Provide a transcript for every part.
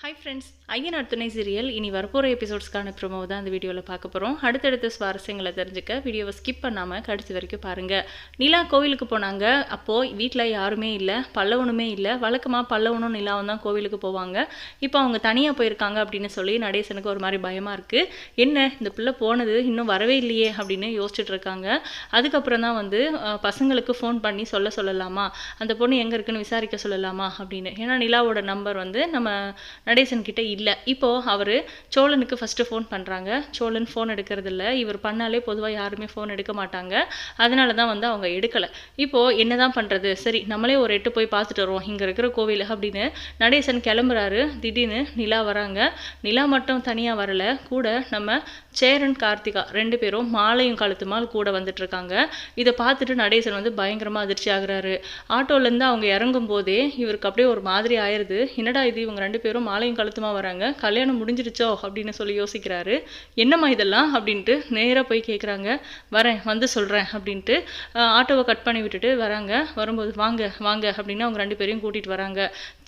Hi friends Ayyanar துணை serial இனி வரப்போகிற எபிசோட்ஸ்க்கான ப்ரொமோ தான் இந்த வீடியோவில் பார்க்க போகிறோம் அடுத்தடுத்த சுவாரஸ்யங்களை தெரிஞ்சுக்க வீடியோவை ஸ்கிப் பண்ணாமல் கடைசி வரைக்கும் பாருங்கள் நிலா கோவிலுக்கு போனாங்க. அப்போது வீட்டில் யாருமே இல்லை பல்லவனுமே இல்லை. வழக்கமாக பல்லவனும் நிலாவும் தான் கோவிலுக்கு போவாங்க. இப்போ அவங்க தனியாக போயிருக்காங்க அப்படின்னு சொல்லி நடேசனுக்கு ஒரு மாதிரி பயமாக இருக்குது என்ன இந்த பிள்ளை போனது இன்னும் வரவே இல்லையே அப்படின்னு யோசிச்சுட்டு இருக்காங்க. அதுக்கப்புறம் தான் வந்து பசங்களுக்கு ஃபோன் பண்ணி சொல்ல சொல்லலாமா? அந்த பொண்ணு எங்கே இருக்குன்னு விசாரிக்க சொல்லலாமா அப்படின்னு. ஏன்னா நிலாவோட நம்பர் வந்து நம்ம நடேசன் கிட்ட இல்லை. இப்போது அவர் சோழனுக்கு ஃபஸ்ட்டு ஃபோன் பண்ணுறாங்க சோழன் ஃபோன் எடுக்கிறதில்ல. இவர் பண்ணாலே பொதுவாக யாருமே ஃபோன் எடுக்க மாட்டாங்க. அதனால தான் வந்து அவங்க எடுக்கலை. இப்போது என்னதான் பண்ணுறது சரி நம்மளே ஒரு எட்டு போய் பார்த்துட்டு வருவோம். இங்கே இருக்கிற கோவில் அப்படின்னு நடேசன் கிளம்புறாரு. திடீர்னு நிலா வராங்க. நிலா மட்டும் தனியாக வரல. கூட நம்ம சேரன் கார்த்திகா ரெண்டு பேரும் மாலையும் கழுத்துமால் கூட வந்துட்டுருக்காங்க இதை பார்த்துட்டு நடேசன் வந்து பயங்கரமாக அதிர்ச்சி ஆகுறாரு. ஆட்டோலேருந்து அவங்க இறங்கும் போதே இவருக்கு அப்படியே ஒரு மாதிரி ஆயிடுது என்னடா இது? இவங்க ரெண்டு பேரும் காலையும் கழுத்துமா வராங்க. கல்யாணம் முடிஞ்சிடுச்சோ அப்படின்னு சொல்லி யோசிக்கிறாரு. என்னம்மா இதெல்லாம்? அப்படின்ட்டு நேராக போய் கேட்குறாங்க வரேன் வந்து சொல்கிறேன் அப்படின்ட்டு ஆட்டோவை கட் பண்ணி விட்டுட்டு வராங்க. வரும்போது வாங்க வாங்க அப்படின்னு அவங்க ரெண்டு பேரையும் கூட்டிகிட்டு வராங்க.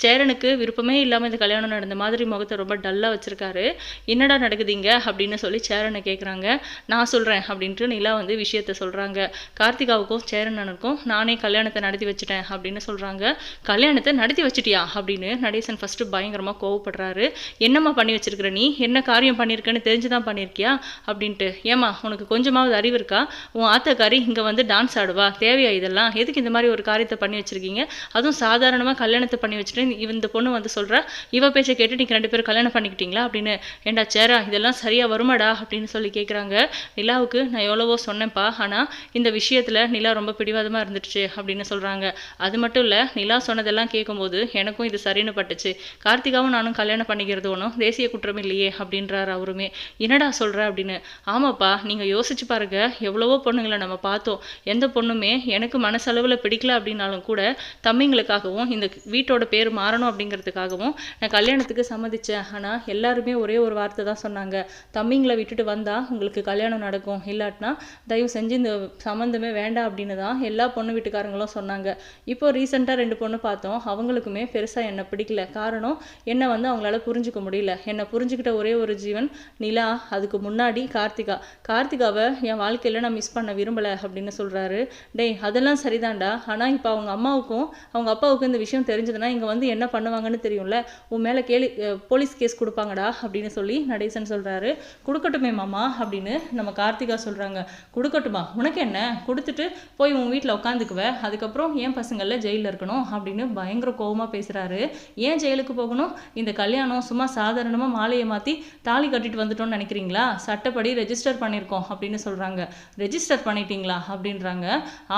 சேரனுக்கு விருப்பமே இல்லாமல் இந்த கல்யாணம் நடந்த மாதிரி முகத்தை ரொம்ப டல்லாக வச்சுருக்காரு. என்னடா நடக்குதுங்க? அப்படின்னு சொல்லி சேரனை கேட்குறாங்க நான் சொல்கிறேன் அப்படின்ட்டு நிலா வந்து விஷயத்த சொல்கிறாங்க கார்த்திகாவுக்கும் சேரனனுக்கும் நானே கல்யாணத்தை நடத்தி வச்சுட்டேன் அப்படின்னு சொல்கிறாங்க கல்யாணத்தை நடத்தி வச்சிட்டியா? அப்படின்னு நடேசன் ஃபஸ்ட்டு பயங்கரமாக கோவப்படுறாரு. என்னம்மா பண்ணி வச்சிருக்கிற நீ? என்ன காரியம் பண்ணியிருக்கேன்னு தெரிஞ்சு தான் பண்ணியிருக்கியா அப்படின்ட்டு. ஏம்மா உனக்கு கொஞ்சமாவது அறிவு இருக்கா? உன் ஆத்தக்காரி இங்கே வந்து டான்ஸ் ஆடுவா. தேவையா இதெல்லாம்? எதுக்கு இந்த மாதிரி ஒரு காரியத்தை பண்ணி வச்சிருக்கீங்க? அதுவும் சாதாரணமாக கல்யாணத்தை பண்ணி வச்சுட்டு இவ- இந்த பொண்ணு வந்து சொல்கிறா இவ பேச்சை கேட்டு நீங்கள் ரெண்டு பேரும் கல்யாணம் பண்ணிக்கிட்டீங்களா? அப்படின்னு. ஏண்டா சேரா இதெல்லாம் சரியாக வருமாடா? அப்படின்னு சொல்லி கேட்குறாங்க நிலாவுக்கு நான் எவ்வளவோ சொன்னேன்ப்பா. ஆனால் இந்த விஷயத்தில் நிலா ரொம்ப பிடிவாதமாக இருந்துடுச்சு அப்படின்னு சொல்கிறாங்க அது மட்டும் இல்லை நிலா சொன்னதெல்லாம் கேட்கும்போது எனக்கும் இது சரின்னு பட்டுச்சு. கார்த்திகாவும் நானும் கல்யாணம் பண்ணிக்கிறது ஒன்றும் தேசிய குற்றம் இல்லையே அப்படின்றார் அவருமே. என்னடா சொல்கிற அப்படின்னு. ஆமாப்பா நீங்கள் யோசிச்சு பாருங்க. எவ்வளவோ பொண்ணுங்களை நம்ம பார்த்தோம். எந்த பொண்ணுமே எனக்கு மனசளவில் பிடிக்கல அப்படின்னாலும் கூட தம்பிங்களுக்காகவும் இந்த வீட்டோட பேர் மாறணும் அப்படிங்கிறதுக்காகவும் நான் கல்யாணத்துக்கு சம்மதிச்சேன். ஆனால் எல்லாருமே ஒரே ஒரு வார்த்தை தான் சொன்னாங்க. தம்பிங்களை விட்டுட்டு வந்தால் உங்களுக்கு கல்யாணம் நடக்கும். இல்லாட்டினா தயவு செஞ்சு இந்த சம்மந்தமே வேண்டாம் அப்படின்னு தான் எல்லா பொண்ணு வீட்டுக்காரங்களும் சொன்னாங்க. இப்போ ரீசெண்டாக ரெண்டு பொண்ணு பார்த்தோம். அவங்களுக்குமே பெருசாக என்னை பிடிக்கல. காரணம் என்ன வந்து அவங்களால புரிஞ்சுக்க முடியல. என்னை புரிஞ்சுக்கிட்ட ஒரே ஒரு ஜீவன் நிலா அதுக்கு முன்னாடி கார்த்திகா. கார்த்திகாவை என் வாழ்க்கையில் நான் மிஸ் பண்ண விரும்பலை அப்படின்னு சொல்கிறாரு டேய் அதெல்லாம் சரிதான்டா. ஆனால் இப்போ அவங்க அம்மாவுக்கும் அவங்க அப்பாவுக்கும் இந்த விஷயம் தெரிஞ்சதுன்னா இங்கே வந்து என்ன பண்ணுவாங்கன்னு தெரியும்ல? உன் மேலே கேலி போலீஸ் கேஸ் கொடுப்பாங்கடா அப்படின்னு சொல்லி நடேசன் சொல்கிறாரு கொடுக்கட்டுமே மாமா அப்படின்னு நம்ம கார்த்திகா சொல்கிறாங்க கொடுக்கட்டுமா? உனக்கு என்ன? கொடுத்துட்டு போய் உன் வீட்டில் உட்காந்துக்குவ அதுக்கப்புறம் ஏன் பசங்களில் ஜெயிலில் இருக்கணும் அப்படின்னு பயங்கர கோபமாக பேசுகிறாரு ஏன் ஜெயிலுக்கு போகணும்? இந்த கல்யாணம் சும்மா சாதாரணமாக மாலையை மாற்றி தாலி கட்டிட்டு வந்துட்டோம்னு நினைக்கிறீங்களா? சட்டப்படி ரெஜிஸ்டர் பண்ணியிருக்கோம் அப்படின்னு சொல்கிறாங்க ரெஜிஸ்டர் பண்ணிட்டீங்களா? அப்படின்றாங்க.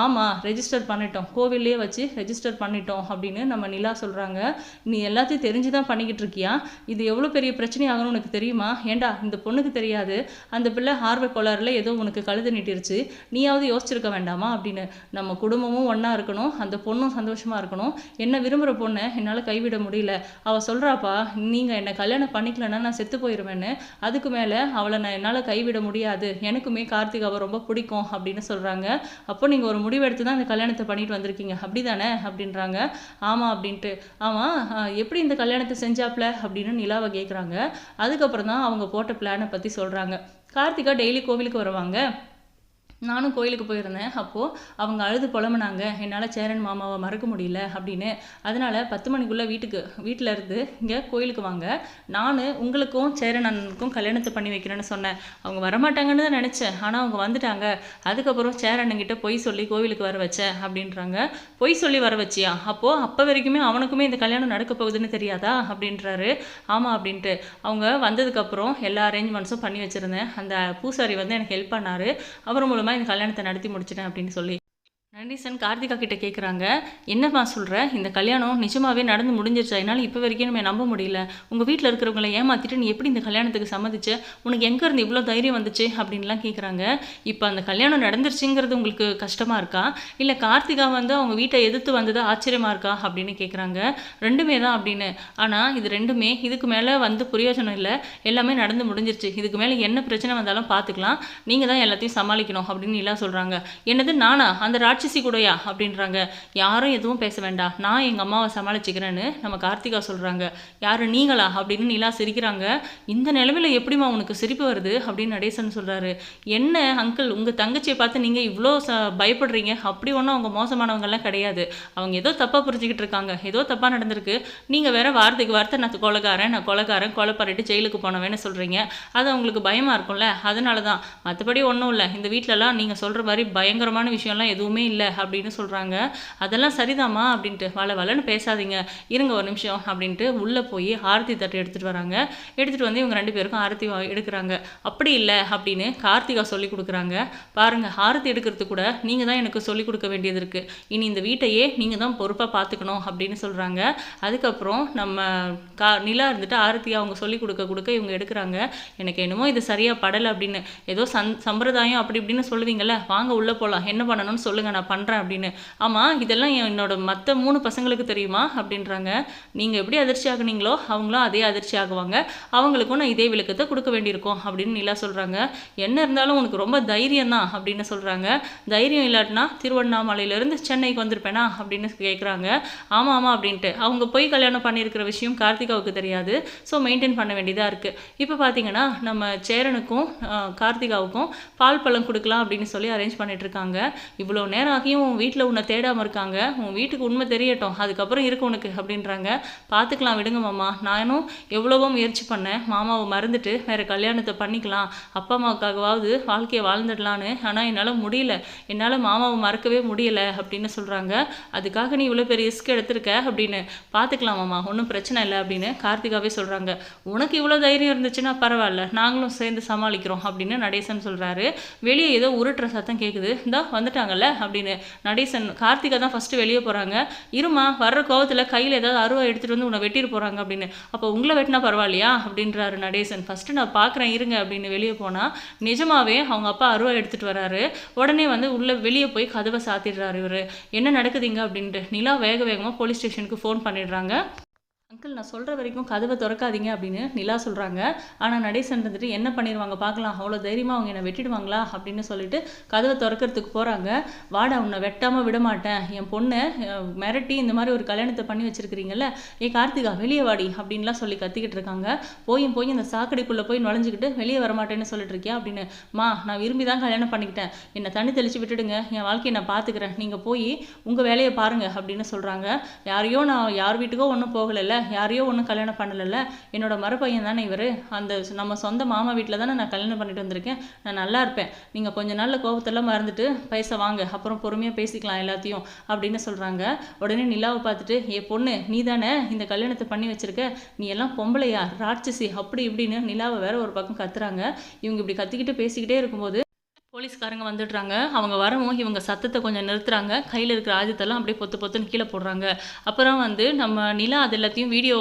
ஆமாம் ரெஜிஸ்டர் பண்ணிட்டோம். கோவில்லையே வச்சு ரெஜிஸ்டர் பண்ணிட்டோம் அப்படின்னு நம்ம நிலா சொல்கிறாங்க நீ எல்லாத்தையும் தெரிஞ்சு தான் பண்ணிக்கிட்டு இருக்கியா? இது எவ்வளோ பெரிய பிரச்சனையாகணும்னு உனக்கு தெரியுமா? ஏண்டா இந்த பொண்ணுக்கு தெரியாது? அந்த பிள்ளை ஆர்வ கோளாறுல ஏதோ உனக்கு கழுது நீட்டிருச்சு. நீயாவது யோசிச்சிருக்க வேண்டாமா? அப்படின்னு. நம்ம குடும்பமும் ஒன்றா இருக்கணும். அந்த பொண்ணும் சந்தோஷமாக இருக்கணும். என்ன விரும்புகிற பொண்ணை என்னால் கைவிட முடியல. அவள் சொல்கிறாப்பா நீங்கள் என்னை கல்யாணம் பண்ணிக்கலன்னா நான் செத்து போயிடுவேன்னு அதுக்கு மேலே அவளை நான் என்னால் கைவிட முடியாது. எனக்குமே கார்த்திகாவை ரொம்ப பிடிக்கும் அப்படின்னு சொல்கிறாங்க அப்போ நீங்கள் ஒரு முடிவெடுத்து தான் இந்த கல்யாணத்தை பண்ணிட்டு வந்திருக்கீங்க. அப்படி தானே அப்படின்றாங்க. ஆமாம் அப்படின்ட்டு. ஆமாம் எப்படி இந்த கல்யாணத்தை செஞ்சாப்ல? அப்படின்னு நிலாவை கேட்குறாங்க அதுக்கப்புறம் தான் அவங்க போட்ட பிளானை பற்றி சொல்கிறாங்க கார்த்திகா டெய்லி கோவிலுக்கு வருவாங்க. நானும் கோயிலுக்கு போயிருந்தேன். அப்போது அவங்க அழுது புலம்புனாங்க. என்னால் சேரன் மாமாவை மறக்க முடியல அப்படின்னு. அதனால் பத்து மணிக்குள்ளே வீட்டுக்கு வீட்டில் இருந்து இங்கே கோயிலுக்கு வாங்க. நான் உங்களுக்கும் சேரன் அண்ணனுக்கும் கல்யாணத்தை பண்ணி வைக்கிறேன்னு சொன்னேன். அவங்க வரமாட்டாங்கன்னு தான் நினச்சேன். ஆனால் அவங்க வந்துட்டாங்க. அதுக்கப்புறம் சேரண்ணங்கிட்ட பொய் சொல்லி கோவிலுக்கு வர வச்சேன் அப்படின்றாங்க. பொய் சொல்லி வர வச்சியா? அப்போது அப்போ வரைக்குமே அவனுக்குமே இந்த கல்யாணம் நடக்க போகுதுன்னு தெரியாதா? அப்படின்றாரு. ஆமாம் அப்படின்ட்டு. அவங்க வந்ததுக்கப்புறம் எல்லா அரேஞ்ச்மெண்ட்ஸும் பண்ணி வச்சுருந்தேன். அந்த பூசாரி வந்து எனக்கு ஹெல்ப் பண்ணார். அவர் மூலமாக இந்த கல்யாணத்தை நடத்தி முடிச்சிட்டேன் அப்படின்னு சொல்லி நடேசன் கார்த்திகா கிட்ட கேட்குறாங்க என்னம்மா சொல்கிற இந்த கல்யாணம் நிஜமாவே நடந்து முடிஞ்சிருச்சா? என்னால் இப்போ வரைக்கும் நம்ம நம்ப முடியல. உங்கள் வீட்டில் இருக்கிறவங்கள ஏமாற்றிட்டு நீ எப்படி இந்த கல்யாணத்துக்கு சம்மதிச்ச? உனக்கு எங்கேருந்து இவ்வளோ தைரியம் வந்துச்சு? அப்படின்லாம் கேட்குறாங்க இப்போ அந்த கல்யாணம் நடந்துருச்சுங்கிறது உங்களுக்கு கஷ்டமாக இருக்கா? இல்லை கார்த்திகா வந்து அவங்க வீட்டை எதிர்த்து வந்தது ஆச்சரியமாக இருக்கா? அப்படின்னு கேட்குறாங்க ரெண்டுமே தான் அப்படின்னு. ஆனால் இது ரெண்டுமே இதுக்கு மேலே வந்து பிரயோஜனம் இல்லை. எல்லாமே நடந்து முடிஞ்சிருச்சு. இதுக்கு மேலே என்ன பிரச்சனை வந்தாலும் பார்த்துக்கலாம் நீங்கள் தான் எல்லாத்தையும் சமாளிக்கணும் அப்படின்னு எல்லாம் சொல்கிறாங்க என்னது நானா? அந்த ராட்சி ராட்சசி கூடயா? அப்படின்றாங்க. யாரும் எதுவும் பேச வேண்டாம் நான் எங்கள் அம்மாவை சமாளிச்சுக்கிறேன்னு நம்ம கார்த்திகா சொல்கிறாங்க யார் நீங்களா? அப்படின்னு நிலா சிரிக்கிறாங்க. இந்த நிலமையில எப்படிம்மா உனக்கு சிரிப்பு வருது? அப்படின்னு நடேசன் சொல்கிறாரு என்ன அங்கிள் உங்கள் தங்கச்சியை பார்த்து நீங்கள் இவ்வளோ ச பயப்படுறீங்க? அப்படி ஒன்றும் அவங்க மோசமானவங்கெல்லாம் கிடையாது. அவங்க ஏதோ தப்பாக புரிஞ்சுக்கிட்டு இருக்காங்க. ஏதோ தப்பாக நடந்திருக்கு. நீங்கள் வேற வார்த்தைக்கு வார்த்தை நான் கொலைக்காரன் நான் கொலைக்காரன் கொலை பண்ணிட்டு ஜெயிலுக்கு போனவேன்னு சொல்கிறீங்க அது அவங்களுக்கு பயமாக இருக்கும்ல. அதனால தான் மற்றபடி ஒன்றும் இல்லை. இந்த வீட்டிலலாம் நீங்கள் சொல்கிற மாதிரி பயங்கரமான விஷயம்லாம் எதுவுமே இல்லை அப்படின்னு சொல்கிறாங்க அதெல்லாம் சரிதாம்மா அப்படின்ட்டு வள வளன்னு பேசாதீங்க. இருங்க ஒரு நிமிஷம் அப்படின்ட்டு உள்ளே போய் ஆரத்தி தட்டு எடுத்துகிட்டு வராங்க. எடுத்துகிட்டு வந்து இவங்க ரெண்டு பேருக்கும் ஆரத்தி எடுக்கிறாங்க. அப்படி இல்லை அப்படின்னு கார்த்திகா சொல்லி கொடுக்குறாங்க. பாருங்கள் ஆரத்தி எடுக்கிறது கூட நீங்கள் தான் எனக்கு சொல்லிக் கொடுக்க வேண்டியது இருக்குது இனி இந்த வீட்டையே நீங்கள் தான் பொறுப்பாக பார்த்துக்கணும் அப்படின்னு சொல்கிறாங்க அதுக்கப்புறம் நம்ம கா நிலா இருந்துட்டு ஆரத்தி அவங்க சொல்லி கொடுக்க கொடுக்க இவங்க எடுக்கிறாங்க. எனக்கு என்னமோ இது சரியாக படலை அப்படின்னு. ஏதோ சந் சம்பிரதாயம் அப்படி இப்படின்னு சொல்லுவீங்கள்ல வாங்க உள்ளே போகலாம் என்ன பண்ணணும்னு சொல்லுங்கள் நான் பண்ணுறேன் அப்படின்னு. ஆமாம் இதெல்லாம் என்னோட மற்ற மூணு பசங்களுக்கு தெரியுமா? அப்படின்றாங்க. நீங்கள் எப்படி அதிர்ச்சி ஆகுனீங்களோ அவங்களும் அதே அதிர்ச்சி ஆகுவாங்க. அவங்களுக்கும் நான் இதே விளக்கத்தை கொடுக்க வேண்டியிருக்கும் அப்படின்னு நிலா சொல்கிறாங்க என்ன இருந்தாலும் உனக்கு ரொம்ப தைரியம் தான் அப்படின்னு சொல்கிறாங்க தைரியம் இல்லாட்டினா திருவண்ணாமலையிலேருந்து சென்னைக்கு வந்திருப்பேனா அப்படின்னு கேட்குறாங்க ஆமாம் ஆமாம் அப்படின்ட்டு. அவங்க போய் கல்யாணம் பண்ணியிருக்கிற விஷயம் கார்த்திகாவுக்கு தெரியாது. ஸோ மெயின்டைன் பண்ண வேண்டியதாக இருக்குது இப்போ பார்த்தீங்கன்னா நம்ம சேரனுக்கும் கார்த்திகாவுக்கும் பால் பழம் கொடுக்கலாம் அப்படின்னு சொல்லி அரேஞ்ச் பண்ணிட்டு இருக்காங்க. இவ்வளோ நேரம் ஆகியும் உன் வீட்டில் உன்னை தேடாமல் இருக்காங்க. உன் வீட்டுக்கு உண்மை தெரியட்டும். அதுக்கப்புறம் இருக்கு உனக்கு அப்படின்றாங்க. பார்த்துக்கலாம் விடுங்க மாமா. நானும் எவ்வளவோ முயற்சி பண்ணேன். மாமாவை மறந்துட்டு வேறு கல்யாணத்தை பண்ணிக்கலாம். அப்பா அம்மாவுக்காகவாவது வாழ்க்கையை வாழ்ந்துடலான்னு. ஆனால் என்னால் முடியல. என்னால் மாமாவை மறக்கவே முடியலை அப்படின்னு சொல்கிறாங்க அதுக்காக நீ இவ்வளோ பெரிய ரிஸ்க் எடுத்திருக்க அப்படின்னு. பார்த்துக்கலாம் மாமா. ஒன்றும் பிரச்சனை இல்லை அப்படின்னு கார்த்திகாவே சொல்கிறாங்க உனக்கு இவ்வளோ தைரியம் இருந்துச்சுன்னா பரவாயில்ல. நாங்களும் சேர்ந்து சமாளிக்கிறோம் அப்படின்னு நடேசன் சொல்கிறாரு வெளியே ஏதோ உருட்டுற சத்தம் கேட்குது இந்தா வந்துட்டாங்கல்ல அப்படின்னு நடேசன் கார்த்திகா தான் ஃபஸ்ட்டு வெளியே போகிறாங்க இருமா வர்ற கோவத்தில் கையில் ஏதாவது அருவா எடுத்துகிட்டு வந்து உன்னை வெட்டிட்டு போகிறாங்க அப்படின்னு. அப்போ உங்களை வெட்டினா பரவாயில்லையா? அப்படின்றாரு நடேசன். ஃபஸ்ட்டு நான் பார்க்குறேன் இருங்க அப்படின்னு வெளியே போனால் நிஜமாவே அவங்க அப்பா அருவா எடுத்துகிட்டு வராரு. உடனே வந்து உள்ளே வெளியே போய் கதவை சாத்திடுறாரு இவர். என்ன நடக்குதுங்க அப்படின்ட்டு. நிலா வேக வேகமாக போலீஸ் ஸ்டேஷனுக்கு ஃபோன் பண்ணிடுறாங்க. அங்கிள் நான் சொல்கிற வரைக்கும் கதவை திறக்காதீங்க அப்படின்னு நிலா சொல்கிறாங்க ஆனால் நடேசன் வந்துட்டு என்ன பண்ணிடுவாங்க பார்க்கலாம். அவ்வளோ தைரியமாக அவங்க என்னை வெட்டிடுவாங்களா அப்படின்னு சொல்லிட்டு கதவை திறக்கிறதுக்கு போகிறாங்க வாடா உன்னை வெட்டாமல் விட மாட்டேன். என் பொண்ணை மிரட்டி இந்த மாதிரி ஒரு கல்யாணத்தை பண்ணி வச்சுருக்கிறீங்கல்ல ஏ கார்த்திகா வெளியே வாடி அப்படின்லாம் சொல்லி கத்திக்கிட்டு இருக்காங்க. போயும் போய் அந்த சாக்கடைக்குள்ளே போய் நுழைஞ்சிக்கிட்டு வெளியே வரமாட்டேன்னு சொல்லிட்டு இருக்கியா அப்படின்னு. மா நான் விரும்பி தான் கல்யாணம் பண்ணிக்கிட்டேன். என்னை தண்ணி தெளித்து விட்டுடுங்க. என் வாழ்க்கையை நான் பார்த்துக்கிறேன் நீங்கள் போய் உங்கள் வேலையை பாருங்கள் அப்படின்னு சொல்கிறாங்க யாரையோ நான் யார் வீட்டுக்கோ ஒன்றும் போகலைல்ல. யாரையோ ஒன்றும் கல்யாணம் பண்ணலைல்ல. என்னோட மறுபையன் தானே இவர். அந்த நம்ம சொந்த மாமா வீட்டில் தானே நான் கல்யாணம் பண்ணிட்டு வந்திருக்கேன். நான் நல்லா இருப்பேன். நீங்கள் கொஞ்ச நாளில் கோபத்தெல்லாம் மறந்துட்டு பைசா வாங்க அப்புறம் பொறுமையாக பேசிக்கலாம் எல்லாத்தையும் அப்படின்னு சொல்கிறாங்க உடனே நிலாவை பார்த்துட்டு ஏ பொண்ணு நீ தானே இந்த கல்யாணத்தை பண்ணி வச்சிருக்க? நீ எல்லாம் பொம்பளையா ராட்சசி அப்படி இப்படின்னு நிலாவை வேற ஒரு பக்கம் கத்துறாங்க. இவங்க இப்படி கத்திக்கிட்டு பேசிக்கிட்டே இருக்கும்போது போலீஸ்காரங்க வந்துடுறாங்க. அவங்க வரவும் இவங்க சத்தத்தை கொஞ்சம் நிறுத்துறாங்க. கையில் இருக்கிற ஆயுதத்தெல்லாம் அப்படியே பொத்து பொத்துன்னு கீழே போடுறாங்க. அப்புறம் வந்து நம்ம நிலா அது எல்லாத்தையும் வீடியோ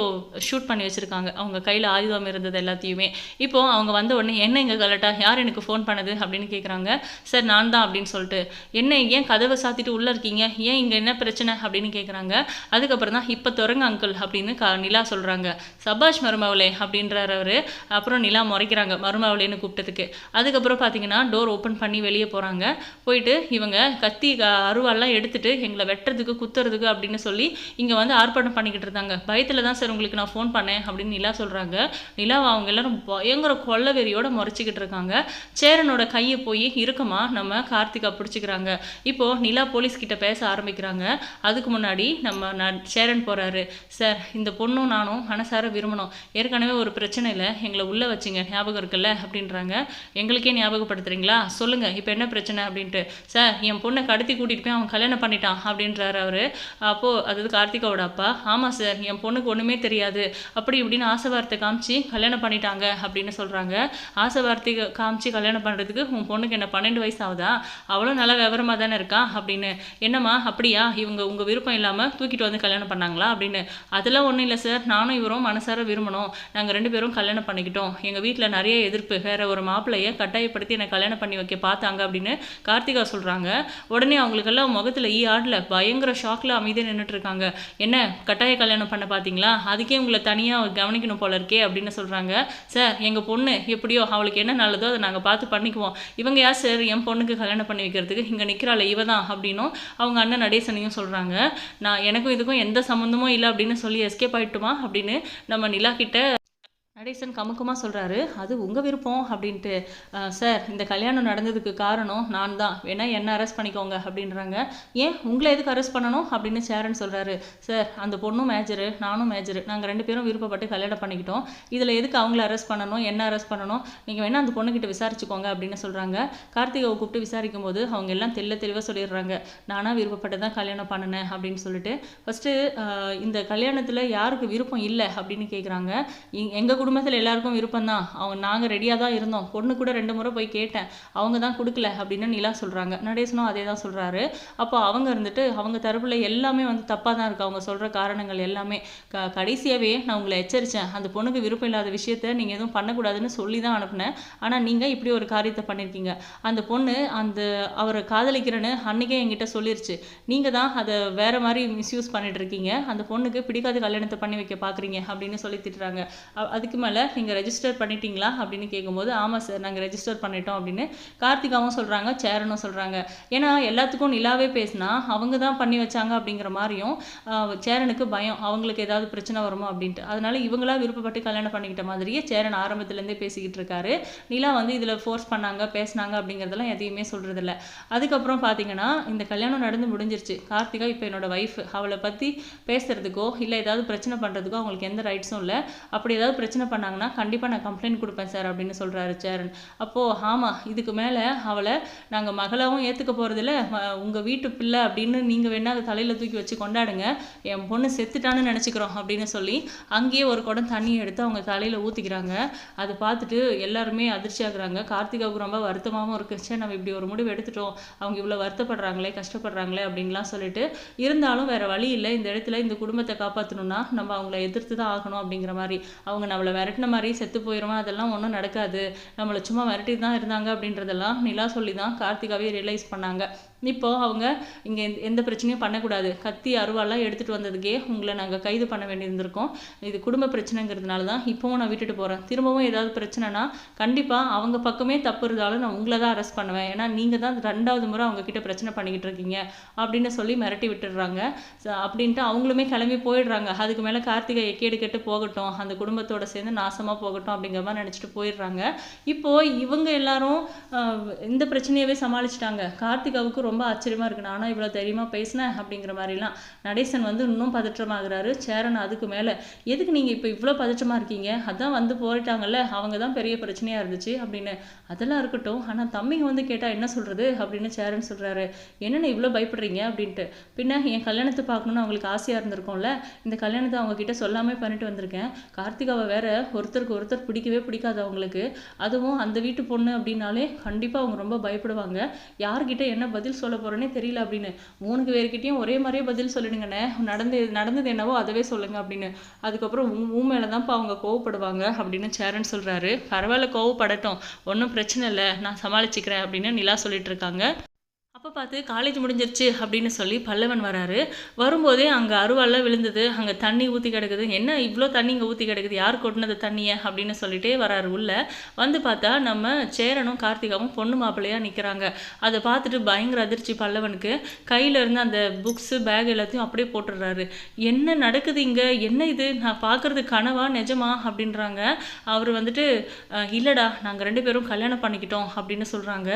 ஷூட் பண்ணி வச்சுருக்காங்க. அவங்க கையில் ஆயுதம் இருந்தது எல்லாத்தையுமே. இப்போ அவங்க வந்த உடனே என்ன இங்கே கலட்டா? யார் எனக்கு ஃபோன் பண்ணது? அப்படின்னு கேட்குறாங்க சார் நான் தான் அப்படின்னு சொல்லிட்டு. என்ன ஏன் கதவை சாத்திட்டு உள்ளே இருக்கீங்க? ஏன் இங்கே என்ன பிரச்சனை? அப்படின்னு கேட்குறாங்க அதுக்கப்புறம் தான் இப்போ தொடங்க அங்கிள் அப்படின்னு க நிலா சொல்கிறாங்க சபாஷ் மருமவளே அப்படின்றார் அவர். அப்புறம் நிலா முறைக்கிறாங்க மருமவளேன்னு கூப்பிட்டதுக்கு. அதுக்கப்புறம் பார்த்தீங்கன்னா டோர் ஓப்பன் பண்ணி வெளியே போகிறாங்க போயிட்டு இவங்க கத்தி க- அருவாள்லாம் எடுத்துட்டு எங்களை வெட்டுறதுக்கு குத்துறதுக்கு அப்படின்னு சொல்லி இங்கே வந்து ஆர்ப்பாட்டம் பண்ணிக்கிட்டு இருந்தாங்க. பயத்தில் தான் சார் உங்களுக்கு நான் ஃபோன் பண்ணேன் அப்படின்னு நிலா சொல்கிறாங்க நிலா அவங்க எல்லாரும் பயங்கர கொள்ள வெறியோட முறைச்சிக்கிட்டு இருக்காங்க. சேரனோட கையை போய் இறுக்கமாக நம்ம கார்த்திகா பிடிச்சிக்கிறாங்க. இப்போது நிலா போலீஸ் கிட்ட பேச ஆரம்பிக்கிறாங்க. அதுக்கு முன்னாடி நம்ம நான் சேரன் போகிறாரு சார் இந்த பொண்ணும் நானும் மனசார விரும்பணும். ஏற்கனவே ஒரு பிரச்சனையில் எங்களை உள்ளே வச்சிங்க. ஞாபகம் இருக்குல்ல? அப்படின்றாங்க. எங்களுக்கே ஞாபகப்படுத்துறீங்களா? சொல்லுங்க இப்போ என்ன பிரச்சனை அப்படின்ட்டு. சார் என் பொண்ணை கடத்தி கூட்டிகிட்டு போய் அவன் கல்யாணம் பண்ணிட்டான் அப்படின்றாரு அவர். அப்போது அதாவது கார்த்திகாவோட அப்பா. ஆமாம் சார் என் பொண்ணுக்கு ஒன்றுமே தெரியாது. அப்படி இப்படின்னு ஆசை வார்த்தை காமிச்சு கல்யாணம் பண்ணிட்டாங்க அப்படின்னு சொல்கிறாங்க ஆசை வார்த்தை காமிச்சு கல்யாணம் பண்ணுறதுக்கு உன் பொண்ணுக்கு என்ன பன்னெண்டு வயசு ஆகுதா அவளும் நல்லா விவரமாக தானே இருக்கா? அப்படின்னு. என்னம்மா அப்படியா? இவங்க உங்கள் விருப்பம் இல்லாமல் தூக்கிட்டு வந்து கல்யாணம் பண்ணாங்களா? அப்படின்னு. அதெல்லாம் ஒன்றும் இல்லை சார். நானும் இவரும் மனசார விரும்பணும். நாங்கள் ரெண்டு பேரும் கல்யாணம் பண்ணிக்கிட்டோம். எங்கள் வீட்டில் நிறைய எதிர்ப்பு. வேற ஒரு மாப்பிள்ளைய கட்டாயப்படுத்தி என்னை கல்யாணம் பண்ணி வைக்க பார்த்தாங்க அப்படின்னு கார்த்திகா சொல்கிறாங்க உடனே அவங்களுக்கெல்லாம் முகத்தில் ஈ ஆடல. பயங்கர ஷாக்கில் அமைதியாக நின்றுட்டுருக்காங்க என்ன கட்டாய கல்யாணம் பண்ண பார்த்தீங்களா அதுக்கே உங்களை தனியாக கவனிக்கணும் போல இருக்கே அப்படின்னு சொல்கிறாங்க சார் எங்கள் பொண்ணு எப்படியோ அவளுக்கு என்ன நல்லதோ அதை நாங்கள் பார்த்து பண்ணிக்குவோம். இவங்க யார் சார்? என் பொண்ணுக்கு கல்யாணம் பண்ணி வைக்கிறதுக்கு இங்கே நிற்கிறாள் இவ தான் அப்படின்னும் அவங்க அண்ணன் நடேசனையும் சொல்கிறாங்க நான் எனக்கும் இதுக்கும் எந்த சம்மந்தமும் இல்லை அப்படின்னு சொல்லி எஸ்கேப் ஆகிட்டுமா அப்படின்னு நம்ம நிலா கிட்ட நடேசன் கமுக்கமாக சொல்கிறாரு அது உங்கள் விருப்பம் அப்படின்ட்டு. சார் இந்த கல்யாணம் நடந்ததுக்கு காரணம் நான் தான். வேணா என்ன அரெஸ்ட் பண்ணிக்கோங்க அப்படின்றாங்க. ஏன்? உங்களை எதுக்கு அரெஸ்ட் பண்ணணும்? அப்படின்னு சேரன் சொல்கிறாரு சார் அந்த பொண்ணும் மேஜரு நானும் மேஜரு. நாங்கள் ரெண்டு பேரும் விருப்பப்பட்டு கல்யாணம் பண்ணிக்கிட்டோம். இதில் எதுக்கு அவங்கள அரெஸ்ட் பண்ணணும்? என்ன அரெஸ்ட் பண்ணணும்? நீங்கள் வேணால் அந்த பொண்ணுக்கிட்ட விசாரிச்சுக்கோங்க அப்படின்னு சொல்கிறாங்க கார்த்திகாவை கூப்பிட்டு விசாரிக்கும் போது அவங்க எல்லாம் தெல்ல தெளிவாக சொல்லிடுறாங்க. நானாக விருப்பப்பட்டு தான் கல்யாணம் பண்ணினேன் அப்படின்னு சொல்லிட்டு. ஃபஸ்ட்டு இந்த கல்யாணத்தில் யாருக்கு விருப்பம் இல்லை அப்படின்னு கேட்குறாங்க எங்கள் குடும்பத்தில் எல்லாருக்கும் விருப்பம் தான் அவங்க நாங்கள் ரெடியாக தான் இருந்தோம். பொண்ணு கூட ரெண்டு முறை போய் கேட்டேன். அவங்க தான் கொடுக்கல அப்படின்னு நிலா சொல்கிறாங்க நடேசனும் அதே தான் சொல்கிறாரு அப்போ அவங்க இருந்துட்டு அவங்க தரப்பில் எல்லாமே வந்து தப்பாக தான் இருக்குது அவங்க சொல்கிற காரணங்கள் எல்லாமே. க கடைசியாகவே நான் உங்களை எச்சரித்தேன் அந்த பொண்ணுக்கு விருப்பம் இல்லாத விஷயத்த நீங்கள் எதுவும் பண்ணக்கூடாதுன்னு சொல்லி தான் அனுப்புனேன். ஆனால் நீங்கள் இப்படி ஒரு காரியத்தை பண்ணியிருக்கீங்க அந்த பொண்ணு அந்த அவரை காதலிக்கிறேன்னு அன்றைக்கே என்கிட்ட சொல்லிருச்சு. நீங்கள் தான் அதை வேறு மாதிரி மிஸ்யூஸ் பண்ணிட்டு இருக்கீங்க. அந்த பொண்ணுக்கு பிடிக்காத கல்யாணத்தை பண்ணி வைக்க பார்க்குறீங்க அப்படின்னு சொல்லி திட்டுறாங்க. அதுக்கு மேலே நீங்கள் ரெஜிஸ்டர் பண்ணிட்டீங்களா அப்படின்னு கேட்கும்போது ஆமாம் சார் நாங்கள் ரெஜிஸ்டர் பண்ணிட்டோம் அப்படின்னு கார்த்திகாவும் சொல்கிறாங்க சேரனும் சொல்கிறாங்க ஏன்னா எல்லாத்துக்கும் நிலாவே பேசினா அவங்க தான் பண்ணி வச்சாங்க அப்படிங்கிற மாதிரியும் சேரனுக்கு பயம். அவங்களுக்கு ஏதாவது பிரச்சனை வருமோ அப்படின்ட்டு. அதனால இவங்களா விருப்பப்பட்டு கல்யாணம் பண்ணிக்கிட்ட மாதிரியே சேரன் ஆரம்பத்துலேருந்தே பேசிக்கிட்டு இருக்காரு. நிலா வந்து இதில் ஃபோர்ஸ் பண்ணாங்க பேசினாங்க அப்படிங்கிறதெல்லாம் எதையுமே சொல்கிறதில்ல அதுக்கப்புறம் பார்த்தீங்கன்னா இந்த கல்யாணம் நடந்து முடிஞ்சிருச்சு. கார்த்திகா இப்போ என்னோட ஒய்ஃப் அவளை பற்றி பேசுறதுக்கோ இல்லை ஏதாவது பிரச்சனை பண்ணுறதுக்கோ அவங்களுக்கு எந்த ரைட்ஸும் இல்லை. அப்படி ஏதாவது பிரச்சனை பண்ணாங்கன்னா கண்டிப்பாக நான் கம்ப்ளைண்ட் கொடுப்பேன் சார் அப்படின்னு சொல்கிறாரு சேரன் அப்போது ஆமாம் இதுக்கு மேலே அவளை நாங்கள் மகளாகவும் ஏற்றுக்க போகிறதில்ல உங்கள் வீட்டு பிள்ளை அப்படின்னு நீங்கள் வேணால் அதை தலையில் தூக்கி வச்சு கொண்டாடுங்க. என் பொண்ணு செத்துட்டான்னு நினச்சிக்கிறோம் அப்படின்னு சொல்லி அங்கேயே ஒரு குடம் தண்ணி எடுத்து அவங்க தலையில் ஊற்றிக்கிறாங்க அதை பார்த்துட்டு எல்லாருமே அதிர்ச்சி ஆகுறாங்க. கார்த்திகாவுக்கு ரொம்ப வருத்தமாகவும் இருக்குது சே நம்ம இப்படி ஒரு முடிவு எடுத்துட்டோம். அவங்க இவ்வளோ வருத்தப்படுறாங்களே கஷ்டப்படுறாங்களே அப்படின்லாம் சொல்லிட்டு இருந்தாலும் வேறு வழி இல்லை. இந்த இடத்துல இந்த குடும்பத்தை காப்பாற்றணும்னா நம்ம அவங்கள எதிர்த்து தான் ஆகணும் அப்படிங்கிற மாதிரி அவங்க நம்மளை விரட்டின மாதிரி செத்து போயிடுவோம் அதெல்லாம் ஒன்றும் நடக்காது. நம்மளை சும்மா விரட்டி தான் இருந்தாங்க அப்படின்றதெல்லாம் நிலா சொல்லி தான் கார்த்திகாவே ரியலைஸ் பண்ணாங்க. இப்போ அவங்க இங்கே எந்த பிரச்சனையும் பண்ணக்கூடாது. கத்தி அருவாலாம் எடுத்துகிட்டு வந்ததுக்கே உங்களை நாங்கள் கைது பண்ண வேண்டியிருந்திருக்கோம். இது குடும்ப பிரச்சனைங்கிறதுனால தான் இப்போவும் நான் விட்டுட்டு போகிறேன் திரும்பவும் ஏதாவது பிரச்சனைனா கண்டிப்பாக அவங்க பக்கமே தப்பு இருந்தாலும் நான் உங்களை தான் அரெஸ்ட் பண்ணுவேன். ஏன்னா நீங்கள் தான் ரெண்டாவது முறை அவங்க கிட்ட பிரச்சனை பண்ணிக்கிட்டு இருக்கீங்க அப்படின்னு சொல்லி மிரட்டி விட்டுடுறாங்க. அப்படின்ட்டு அவங்களுமே கிளம்பி போயிடுறாங்க. அதுக்கு மேலே கார்த்திகை எக்கேடு கெட்டு போகட்டும். அந்த குடும்பத்தோட சேர்ந்து நாசமாக போகட்டும் அப்படிங்கிற மாதிரி நினச்சிட்டு போயிடுறாங்க. இப்போது இவங்க எல்லாரும் இந்த பிரச்சனையவே சமாளிச்சிட்டாங்க. கார்த்திகாவுக்கு ரொம்ப ஆச்சரியமாக இருக்கு. நானும் இவ்வளோ தைரியமாக பேசினேன் அப்படிங்கிற மாதிரிலாம் நடேசன் வந்து இன்னும் பதற்றமாகிறாரு. சேரன் அதுக்கு மேலே எதுக்கு நீங்கள் இப்போ இவ்வளோ பதற்றமாக இருக்கீங்க? அதான் வந்து போயிட்டாங்கல்ல அவங்க தான் பெரிய பிரச்சனையாக இருந்துச்சு அப்படின்னு. அதெல்லாம் இருக்கட்டும். ஆனால் தம்பிங்க வந்து கேட்டால் என்ன சொல்கிறது அப்படின்னு சேரன் சொல்கிறாரு என்னென்ன இவ்வளோ பயப்படுறீங்க? அப்படின்ட்டு. பின்ன என் கல்யாணத்தை பார்க்கணுன்னு அவங்களுக்கு ஆசையாக இருந்திருக்கும்ல. இந்த கல்யாணத்தை அவங்க கிட்ட சொல்லாமே பண்ணிட்டு வந்திருக்கேன். கார்த்திகாவை வேற ஒருத்தருக்கு ஒருத்தர் பிடிக்கவே பிடிக்காது அவங்களுக்கு. அதுவும் அந்த வீட்டு பொண்ணு அப்படின்னாலே கண்டிப்பாக அவங்க ரொம்ப பயப்படுவாங்க. யார்கிட்ட என்ன பதில் சொல்ல போறேனே தெரியல அப்படின்னு. மூணு பேர்கிட்டயும் ஒரே மாதிரியே பதில் சொல்லிடுங்கண்ணே. நடந்து நடந்தது என்னவோ அதவே சொல்லுங்க அப்படின்னு. அதுக்கப்புறம் உன் உன் மேலே தான்ப்பா அவங்க கோவப்படுவாங்க அப்படின்னு சேரன் சொல்றாரு. பரவாயில்ல கோவப்படட்டும். ஒன்றும் பிரச்சனை இல்லை. நான் சமாளிச்சுக்கிறேன் அப்படின்னு நிலா சொல்லிட்டு இருக்காங்க. அப்போ பார்த்து காலேஜ் முடிஞ்சிருச்சு அப்படின்னு சொல்லி பல்லவன் வராரு. வரும்போதே அங்கே அருவாலாம் விழுந்தது. அங்கே தண்ணி ஊற்றி கிடக்குது. என்ன இவ்வளோ தண்ணி இங்கே ஊற்றி கிடக்குது? யார் கொட்டினது தண்ணியை? அப்படின்னு சொல்லிட்டே வராரு உள்ளே. வந்து பார்த்தா நம்ம சேரனும் கார்த்திகாவும் பொண்ணு மாப்பிள்ளையாக நிற்கிறாங்க அதை பார்த்துட்டு பயங்கர அதிர்ச்சி பல்லவனுக்கு. கையில் இருந்து அந்த புக்ஸு பேக் எல்லாத்தையும் அப்படியே போட்டுடுறாரு. என்ன நடக்குது இங்கே? என்ன இது? நான் பார்க்குறது கனவா? நிஜமா? அப்படின்றாங்க. அவர் வந்துட்டு இல்லைடா. நாங்கள் ரெண்டு பேரும் கல்யாணம் பண்ணிக்கிட்டோம். அப்படின்னு சொல்கிறாங்க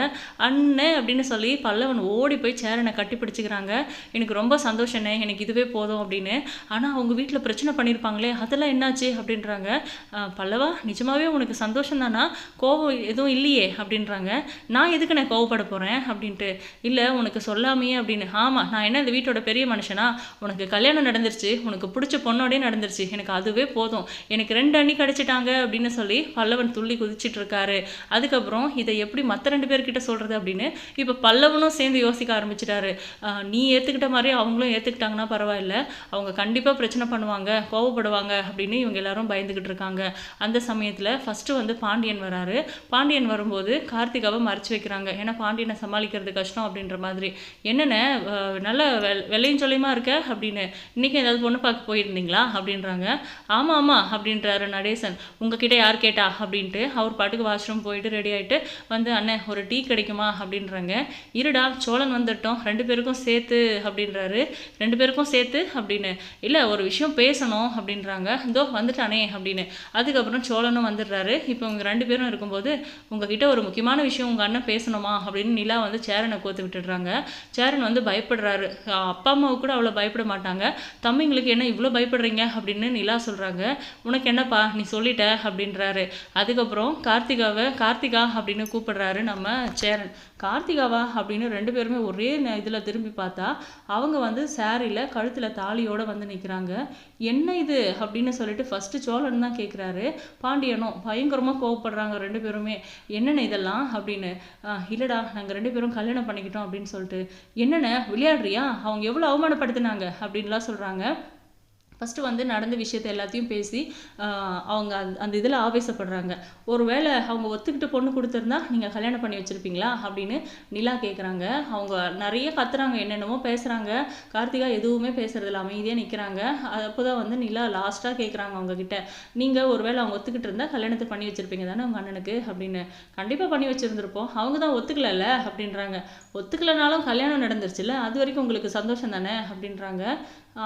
அண்ணே அப்படின்னு சொல்லி பல்லவன் ஓடி போய் சேரனை கட்டி பிடிச்சிக்கிறாங்க. எனக்கு ரொம்ப சந்தோஷண்ணே எனக்கு இதுவே போதும் அப்படின்னு. ஆனால் அவங்க வீட்டில் பிரச்சனை பண்ணியிருப்பாங்களே அதெல்லாம் என்னாச்சு அப்படின்றாங்க. பல்லவா நிஜமாகவே உனக்கு சந்தோஷம் தானா? கோபம் எதுவும் இல்லையே அப்படின்றாங்க. நான் எதுக்கு நான் கோவப்பட போகிறேன் அப்படின்ட்டு. இல்லை உனக்கு சொல்லாமையே அப்படின்னு. ஆமாம் நான் என்ன இந்த வீட்டோட பெரிய மனுஷனா? உனக்கு கல்யாணம் நடந்துருச்சு உனக்கு பிடிச்ச பொண்ணோடயே நடந்துருச்சு எனக்கு அதுவே போதும். எனக்கு ரெண்டு அண்ணி கிடைச்சிட்டாங்க அப்படின்னு சொல்லி பல்லவன் துள்ளி குதிச்சிட்டு இருக்காரு. அதுக்கப்புறம் இதை எப்படி மற்ற ரெண்டு பேர்கிட்ட சொல்கிறது அப்படின்னு இப்போ பல்லவனும் சேர்ந்து சேர்ந்து யோசிக்க ஆரம்பிச்சிட்டாரு. நீ ஏற்றுக்கிட்ட மாதிரி அவங்களும் ஏற்றுக்கிட்டாங்கன்னா பரவாயில்ல. அவங்க கண்டிப்பாக பிரச்சனை பண்ணுவாங்க கோவப்படுவாங்க அப்படின்னு இவங்க எல்லாரும் பயந்துக்கிட்டு இருக்காங்க. அந்த சமயத்தில் ஃபஸ்ட்டு வந்து பாண்டியன் வராரு. பாண்டியன் வரும்போது கார்த்திகாவை மறைச்சு வைக்கிறாங்க. ஏன்னா பாண்டியனை சமாளிக்கிறது கஷ்டம் அப்படின்ற மாதிரி. என்னென்ன நல்ல வெ வெள்ளையும் சொல்லியுமா இருக்க? அப்படின்னு. இன்றைக்கி ஏதாவது பொண்ணு பார்க்க போயிருந்தீங்களா? அப்படின்றாங்க. ஆமாம் ஆமாம் அப்படின்றாரு நடேசன். உங்ககிட்ட யார் கேட்டா? அப்படின்ட்டு அவர் பாட்டுக்கு வாஷ்ரூம் போயிட்டு ரெடி ஆகிட்டு வந்து அண்ணன் ஒரு டீ கிடைக்குமா? அப்படின்றாங்க. இருடா சோழன் வந்துட்டோம். ரெண்டு பேருக்கும் சேர்த்து அப்படின்றாரு. ரெண்டு பேருக்கும் சேர்த்து அப்படின்னு. இல்லை ஒரு விஷயம் பேசணும் அப்படின்றாங்க. இதோ வந்துட்டானே அப்படின்னு. அதுக்கப்புறம் சோழனும் வந்துடுறாரு. இப்போ இவங்க ரெண்டு பேரும் இருக்கும்போது உங்ககிட்ட ஒரு முக்கியமான விஷயம் உங்கள் அண்ணன் பேசணுமா? அப்படின்னு நிலா வந்து சேரனை கோத்து விட்டுடுறாங்க. சேரன் வந்து பயப்படுறாரு. அப்பா அம்மாவுக்கு கூட அவ்வளோ பயப்பட மாட்டாங்க. தம்பிங்களுக்கு என்ன இவ்வளோ பயப்படுறீங்க? அப்படின்னு நிலா சொல்கிறாங்க உனக்கு என்னப்பா நீ சொல்லிட்ட? அப்படின்றாரு. அதுக்கப்புறம் கார்த்திகாவை கார்த்திகா அப்படின்னு கூப்பிடுறாரு நம்ம சேரன். கார்த்திகாவா அப்படின்னு ரெண்டு பேருமே ஒரே இதில் திரும்பி பார்த்தா அவங்க வந்து சாரியில் கழுத்தில் தாலியோடு வந்து நிற்கிறாங்க என்ன இது? அப்படின்னு சொல்லிட்டு ஃபஸ்ட்டு சோழன் தான் கேட்குறாரு பாண்டியனும் பயங்கரமாக கோவப்படுறாங்க ரெண்டு பேருமே. என்னென்ன இதெல்லாம்? அப்படின்னு இல்லைடா நாங்கள் ரெண்டு பேரும் கல்யாணம் பண்ணிக்கிட்டோம் அப்படின்னு சொல்லிட்டு என்னென்ன விளையாடுறியா? அவங்க எவ்வளோ அவமானப்படுத்தினாங்க? அப்படின்லாம் சொல்கிறாங்க ஃபஸ்ட்டு வந்து நடந்த விஷயத்தை எல்லாத்தையும் பேசி அவங்க அந்த அந்த இதில் ஆவேசப்படுறாங்க. ஒருவேளை அவங்க ஒத்துக்கிட்டு பொண்ணு கொடுத்துருந்தா நீங்கள் கல்யாணம் பண்ணி வச்சுருப்பீங்களா அப்படின்னு நிலா கேட்குறாங்க அவங்க நிறைய கத்துறாங்க என்னென்னமோ பேசுகிறாங்க கார்த்திகா எதுவுமே பேசுறதில்ல அமைதியாக நிற்கிறாங்க அப்போ தான் வந்து நிலா லாஸ்ட்டாக கேட்குறாங்க அவங்கக்கிட்ட நீங்கள் ஒருவேளை அவங்க ஒத்துக்கிட்டு இருந்தால் கல்யாணத்தை பண்ணி வச்சுருப்பீங்க தானே உங்கள் அண்ணனுக்கு அப்படின்னு. கண்டிப்பாக பண்ணி வச்சுருந்துருப்போம். அவங்க தான் ஒத்துக்கலைல்ல அப்படின்றாங்க. ஒத்துக்கலைனாலும் கல்யாணம் நடந்துருச்சுல்ல அது வரைக்கும் உங்களுக்கு சந்தோஷம் தானே அப்படின்றாங்க.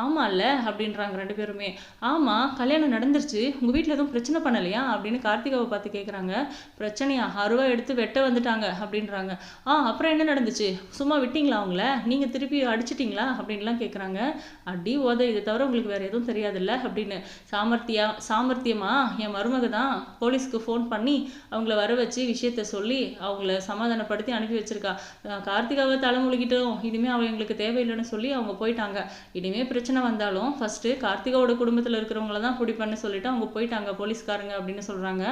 ஆமாம்ல அப்படின்றாங்க. ரெண்டு பேருமே. ஆமாம் கல்யாணம் நடந்துருச்சு. உங்கள் வீட்டில் எதுவும் பிரச்சனை பண்ணலையா? அப்படின்னு கார்த்திகாவை பார்த்து கேட்குறாங்க பிரச்சனையா? அருவா எடுத்து வெட்ட வந்துட்டாங்க அப்படின்றாங்க. ஆ அப்புறம் என்ன நடந்துச்சு? சும்மா விட்டீங்களா அவங்கள? நீங்கள் திருப்பி அடிச்சிட்டிங்களா? அப்படின்லாம் கேட்குறாங்க அடி ஓத இதை தவிர உங்களுக்கு வேறு எதுவும் தெரியாதுல்ல? அப்படின்னு சாமர்த்தியா சாமர்த்தியமா? என் மருமக தான் போலீஸ்க்கு ஃபோன் பண்ணி அவங்கள வர வச்சு விஷயத்த சொல்லி அவங்கள சமாதானப்படுத்தி அனுப்பி வச்சிருக்கா. கார்த்திகாவை தலைமுழுகிட்டோம் இனிமேல் அவள் எங்களுக்கு தேவையில்லைன்னு சொல்லி அவங்க போயிட்டாங்க. இனிமேல் பிரச்சனை வந்தாலும் ஃபஸ்ட்டு கார்த்திகாவோட குடும்பத்தில் இருக்கிறவங்கள தான் பிடிப்பேன்னு சொல்லிட்டு அவங்க போயிட்டாங்க போலீஸ்காரங்க அப்படின்னு சொல்கிறாங்க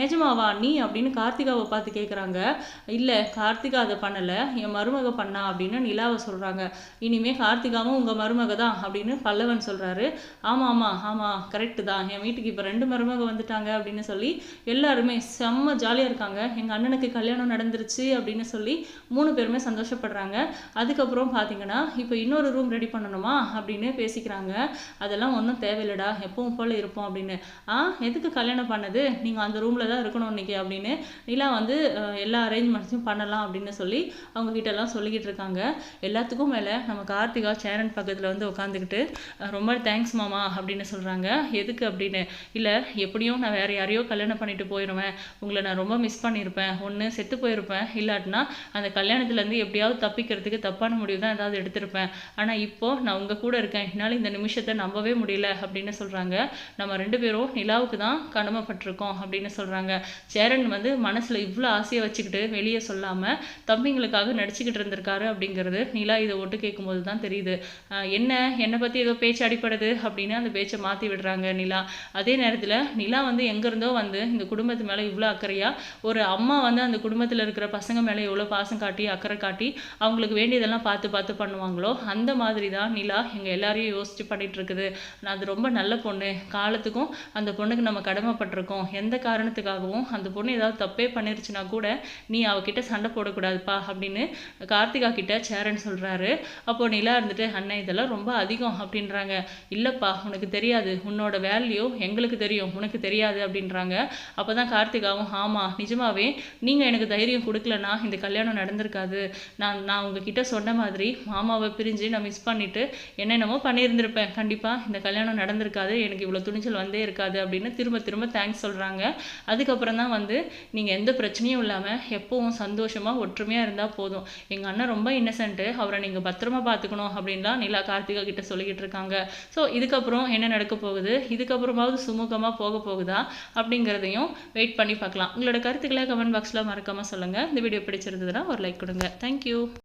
நிஜமாவா நீ அப்படின்னு கார்த்திகாவை பார்த்து கேட்குறாங்க இல்லை கார்த்திகா அதை பண்ணலை என் மருமக பண்ணா அப்படின்னு நிலாவை சொல்கிறாங்க இனிமே கார்த்திகாவும் உங்கள் மருமக தான் அப்படின்னு பல்லவன் சொல்கிறாரு ஆமாம் ஆமாம் ஆமாம் கரெக்டு தான். என் வீட்டுக்கு இப்போ ரெண்டு மருமக வந்துட்டாங்க அப்படின்னு சொல்லி எல்லாருமே செம்ம ஜாலியாக இருக்காங்க. எங்கள் அண்ணனுக்கு கல்யாணம் நடந்துருச்சு அப்படின்னு சொல்லி மூணு பேருமே சந்தோஷப்படுறாங்க. அதுக்கப்புறம் பார்த்தீங்கன்னா இப்போ இன்னொரு ரூம் ரெடி பண்ணணுமா அப்படின்னு பேசிக்கிறாங்க. அதெல்லாம் ஒன்றும் தேவையில்லடா எப்பவும் போல் இருப்போம் அப்படின்னு. ஆ எதுக்கு கல்யாணம் பண்ணது? நீங்கள் அந்த ரூமில் தான் இருக்கணும் இன்றைக்கி அப்படின்னு நிலா வந்து எல்லா அரேஞ்ச்மெண்ட்ஸையும் பண்ணலாம் அப்படின்னு சொல்லி அவங்க கிட்டலாம் எல்லாம் சொல்லிக்கிட்டு இருக்காங்க. எல்லாத்துக்கும் மேலே நம்ம கார்த்திகா சேரன் பக்கத்தில் வந்து உட்காந்துக்கிட்டு ரொம்ப தேங்க்ஸ் மாமா அப்படின்னு சொல்கிறாங்க எதுக்கு அப்படின்னு? இல்லை எப்படியும் நான் வேறு யாரையோ கல்யாணம் பண்ணிட்டு போயிடுவேன் உங்களை நான் ரொம்ப மிஸ் பண்ணியிருப்பேன் ஒன்று செத்து போயிருப்பேன். இல்லாட்டினா அந்த கல்யாணத்துலேருந்து எப்படியாவது தப்பிக்கிறதுக்கு தப்பான முடிவு தான் ஏதாவது எடுத்திருப்பேன். ஆனால் இப்போது நான் உங்கள் கூட இருக்கேன். என்னால் இந்த நிமிஷத்தை நம்பவே முடியல அப்படின்னு சொல்கிறாங்க நம்ம ரெண்டு பேரும் நிலாவுக்கு தான் கடமைப்பட்டிருக்கோம் அப்படின்னு சொல்கிறாங்க சேரன் வந்து மனசில் இவ்வளோ ஆசையை வச்சுக்கிட்டு வெளியே சொல்லாமல் தம்பிங்களுக்காக நடிச்சுக்கிட்டு இருந்திருக்காரு அப்படிங்கிறது நிலா இதை ஒட்டு கேட்கும்போது தான் தெரியுது. என்ன? என்னை பற்றி ஏதோ பேச்சு அடிப்படுது அப்படின்னு அந்த பேச்சை மாற்றி விடுறாங்க நிலா. அதே நேரத்தில் நிலா வந்து எங்கேருந்தோ வந்து இந்த குடும்பத்து மேலே இவ்வளோ அக்கறையாக ஒரு அம்மா வந்து அந்த குடும்பத்தில் இருக்கிற பசங்க மேலே எவ்வளோ பாசம் காட்டி அக்கறை காட்டி அவங்களுக்கு வேண்டியதெல்லாம் பார்த்து பார்த்து பண்ணுவாங்களோ அந்த மாதிரி தான் நிலா எங்கள் எல்லாரையும் யோசிச்சு பண்ணிட்டு இருக்குது. அது ரொம்ப நல்ல பொண்ணு. காலத்துக்கும் அந்த பொண்ணுக்கு நம்ம கடமைப்பட்டிருக்கோம். எந்த காரணத்துக்காகவும் அந்த பொண்ணு ஏதாவது தப்பே பண்ணிருச்சுன்னா கூட நீ அவகிட்ட சண்டை போடக்கூடாதுப்பா அப்படின்னு கார்த்திகா கிட்ட சேரன் சொல்கிறாரு அப்போ நிலா இருந்துட்டு அண்ணன் இதெல்லாம் ரொம்ப அதிகம் அப்படின்றாங்க. இல்லைப்பா உனக்கு தெரியாது. உன்னோட வேல்யூ எங்களுக்கு தெரியும். உனக்கு தெரியாது அப்படின்றாங்க. அப்போ தான் கார்த்திகாவும் ஆமாம் நிஜமாவே நீங்கள் எனக்கு தைரியம் கொடுக்கலனா இந்த கல்யாணம் நடந்திருக்காது. நான் நான் உங்ககிட்ட சொன்ன மாதிரி மாமாவை பிரிஞ்சு நான் மிஸ் பண்ணிவிட்டு என்னென்னமோ பண்ணியிருந்திருப்பேன். கண்டிப்பாக இந்த கல்யாணம் நடந்திருக்காது எனக்கு இவ்வளோ துணிச்சல் வந்தே இருக்காது அப்படின்னு திரும்ப திரும்ப தேங்க்ஸ் சொல்கிறாங்க அதுக்கப்புறம் தான் வந்து நீங்கள் எந்த பிரச்சனையும் இல்லாமல் எப்பவும் சந்தோஷமாக ஒற்றுமையாக இருந்தால் போதும். எங்கள் அண்ணன் ரொம்ப இன்னசென்ட்டு அவரை நீங்கள் பத்திரமா பார்த்துக்கணும் அப்படின்லாம் நிலா கார்த்திகா கிட்ட சொல்லிக்கிட்டு இருக்காங்க. ஸோ இதுக்கப்புறம் என்ன நடக்க போகுது? இதுக்கப்புறமாவது சுமூகமாக போக போகுதா? அப்படிங்கிறதையும் வெயிட் பண்ணி பார்க்கலாம். உங்களோட கருத்துக்களை கமெண்ட் பாக்ஸில் மறக்காமல் சொல்லுங்கள் இந்த வீடியோ பிடிச்சிருந்ததுன்னா ஒரு லைக் கொடுங்க. தேங்க்யூ